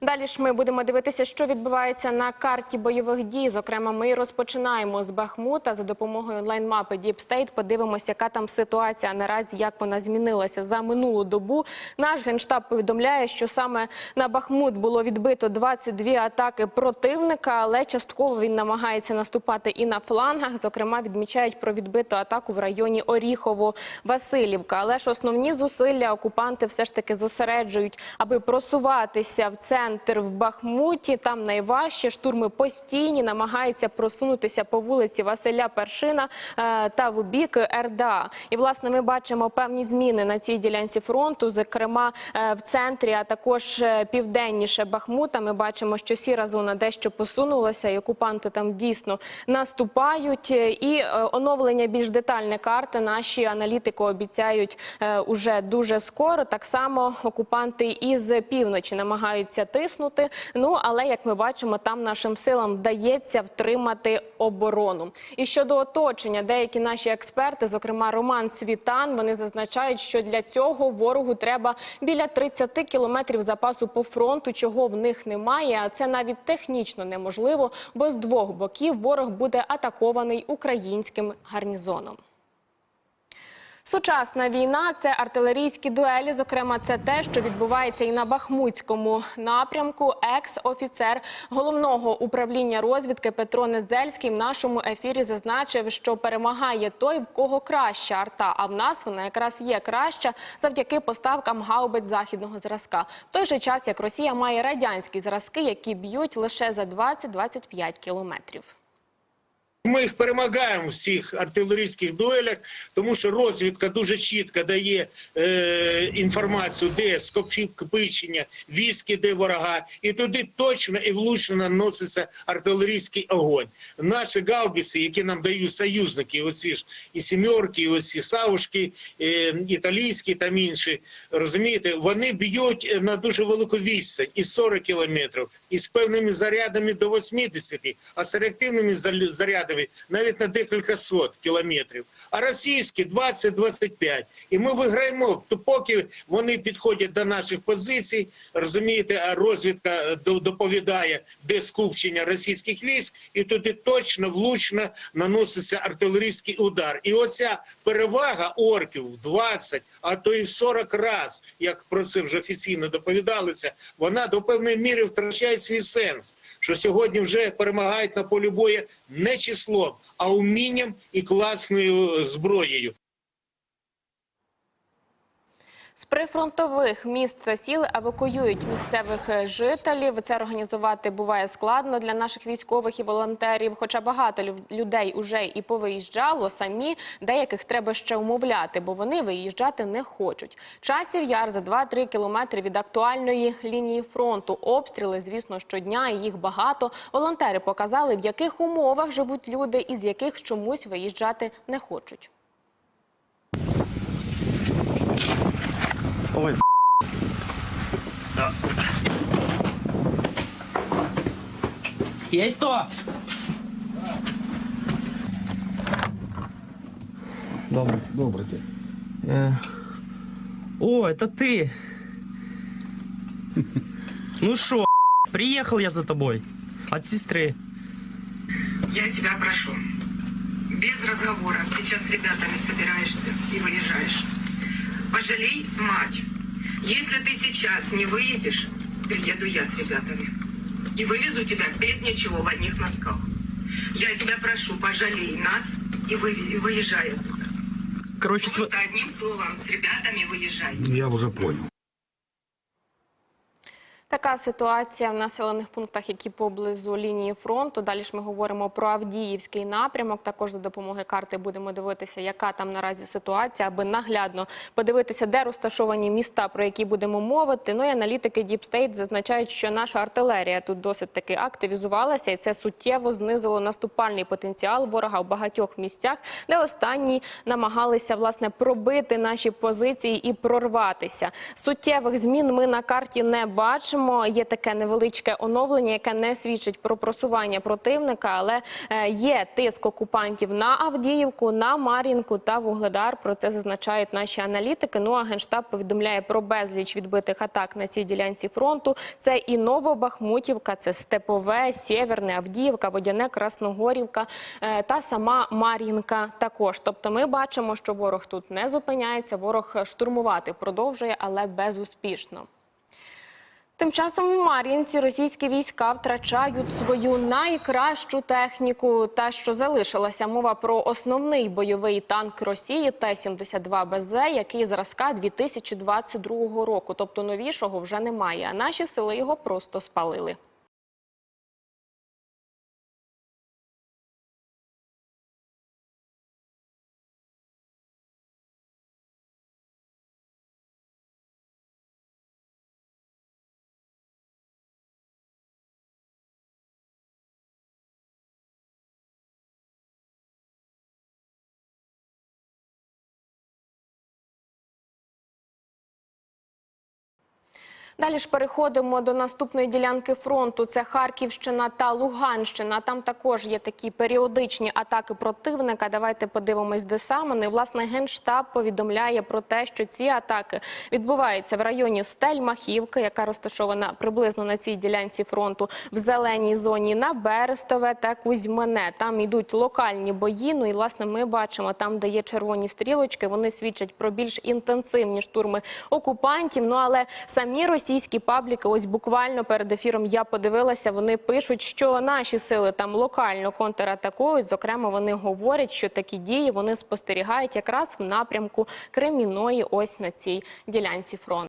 Далі ж ми будемо дивитися, що відбувається на карті бойових дій. Зокрема, ми розпочинаємо з Бахмута за допомогою онлайн-мапи State. Подивимося, яка там ситуація наразі, як вона змінилася за минулу добу. Наш генштаб повідомляє, що саме на Бахмут було відбито 22 атаки противника, але частково він намагається наступати і на флангах. Зокрема, відмічають про відбиту атаку в районі Оріхово-Василівка. Але ж основні зусилля окупанти все ж таки зосереджують, аби просуватися в центр в Бахмуті. Там найважче штурми постійні, намагаються просунутися по вулиці Василя Першина е, та в бік РДА. І власне ми бачимо певні зміни на цій ділянці фронту, зокрема е, в центрі, а також е, південніше Бахмута. Ми бачимо, що сіра зона дещо посунулася, і окупанти там дійсно наступають. І оновлення більш детальне карти наші аналітики обіцяють уже дуже скоро. Так само окупанти із півночі намагаються тиснути. Ну але як ми бачимо, там нашим силам вдається втримати оборону. І щодо оточення, деякі наші експерти, зокрема Роман Світан, вони зазначають, що для цього ворогу треба біля 30 кілометрів запасу по фронту, чого в них немає. А це навіть технічно неможливо, бо з двох боків ворог буде атакований українським гарнізоном. Сучасна війна це артилерійські дуелі. Зокрема, це те, що відбувається і на Бахмутському напрямку. Екс-офіцер головного управління розвідки Петро Недзельський в нашому ефірі зазначив, що перемагає той, в кого краща арта. А в нас вона якраз є краща завдяки поставкам гаубиць західного зразка. В той же час як Росія має радянські зразки, які б'ють лише за 20-25 кілометрів. Ми їх перемагаємо в всіх артилерійських дуелях, тому що розвідка дуже чітко дає е, інформацію, де скопчення, військи, де ворога, і туди точно і влучно наноситься артилерійський огонь. Наші гаубиці, які нам дають союзники, оці ж і сімерки, і оці савушки, е, італійські та інші, розумієте, вони б'ють на дуже велику відстань, і 40 кілометрів, і з певними зарядами до 80, а з реактивними зал- зарядами навіть на декілька сот кілометрів. А російські 20-25. І ми виграємо, то поки вони підходять до наших позицій, розумієте, а розвідка е, доповідає, де скупчення російських військ, і туди точно, влучно наноситься артилерійський удар. І оця перевага орків в 20, а то і в 40 раз, як про це вже офіційно доповідалося, вона до певної міри втрачає свій сенс. Що сьогодні вже перемагають на полі бою не числом, а умінням і класною зброєю. З прифронтових міст та сіл евакуюють місцевих е, жителів. Це організувати буває складно для наших військових і волонтерів. Хоча багато лю- людей уже і повиїжджало самі, деяких треба ще умовляти, бо вони виїжджати не хочуть. Часів яр за 2-3 кілометри від актуальної лінії фронту. Обстріли, звісно, щодня і їх багато. Волонтери показали, в яких умовах живуть люди, і з яких чомусь виїжджати не хочуть. Ой, Есть кто? Добрый. Добрый ты. Э, О, это ты. Ну шо, приехал я за тобой. От сестры. Я тебя прошу, без разговоров сейчас с ребятами собираешься и выезжаешь. Пожалей мать. Если ты сейчас не выедешь, приеду я с ребятами. И вывезу тебя без ничего в одних носках. Я тебя прошу, пожалей нас и, вы- и выезжай оттуда. Короче, св... Просто одним словом, с ребятами выезжай. Я уже понял. Така ситуація в населених пунктах, які поблизу лінії фронту. Далі ж ми говоримо про Авдіївський напрямок. Також за допомогою карти будемо дивитися, яка там наразі ситуація, аби наглядно подивитися, де розташовані міста, про які будемо мовити. Ну і аналітики Deep State зазначають, що наша артилерія тут досить таки активізувалася, і це суттєво знизило наступальний потенціал ворога в багатьох місцях, де останні намагалися власне пробити наші позиції і прорватися. Суттєвих змін ми на карті не бачимо. Бачимо, є таке невеличке оновлення, яке не свідчить про просування противника, але е, є тиск окупантів на Авдіївку, на Мар'їнку та Вугледар. Про це зазначають наші аналітики. Ну а генштаб повідомляє про безліч відбитих атак на цій ділянці фронту. Це і Новобахмутівка, це Степове, Сєверне, Авдіївка, Водяне, Красногорівка е, та сама Мар'їнка. Також, тобто, ми бачимо, що ворог тут не зупиняється. Ворог штурмувати продовжує, але безуспішно. Тим часом у Мар'їнці російські війська втрачають свою найкращу техніку. Та що залишилася мова про основний бойовий танк Росії Т-72 БЗ, який зразка 2022 року. Тобто новішого вже немає. А наші сили його просто спалили. Далі ж переходимо до наступної ділянки фронту. Це Харківщина та Луганщина. Там також є такі періодичні атаки противника. Давайте подивимось, де саме. Ну, і, власне, генштаб повідомляє про те, що ці атаки відбуваються в районі Стельмахівки, яка розташована приблизно на цій ділянці фронту, в зеленій зоні на Берестове та Кузьмене. Там йдуть локальні бої. Ну і власне ми бачимо там, де є червоні стрілочки. Вони свідчать про більш інтенсивні штурми окупантів. Ну але самі російські пабліки, ось буквально перед ефіром я подивилася. Вони пишуть, що наші сили там локально контратакують. Зокрема, вони говорять, що такі дії вони спостерігають якраз в напрямку Креміної, ось на цій ділянці фронту.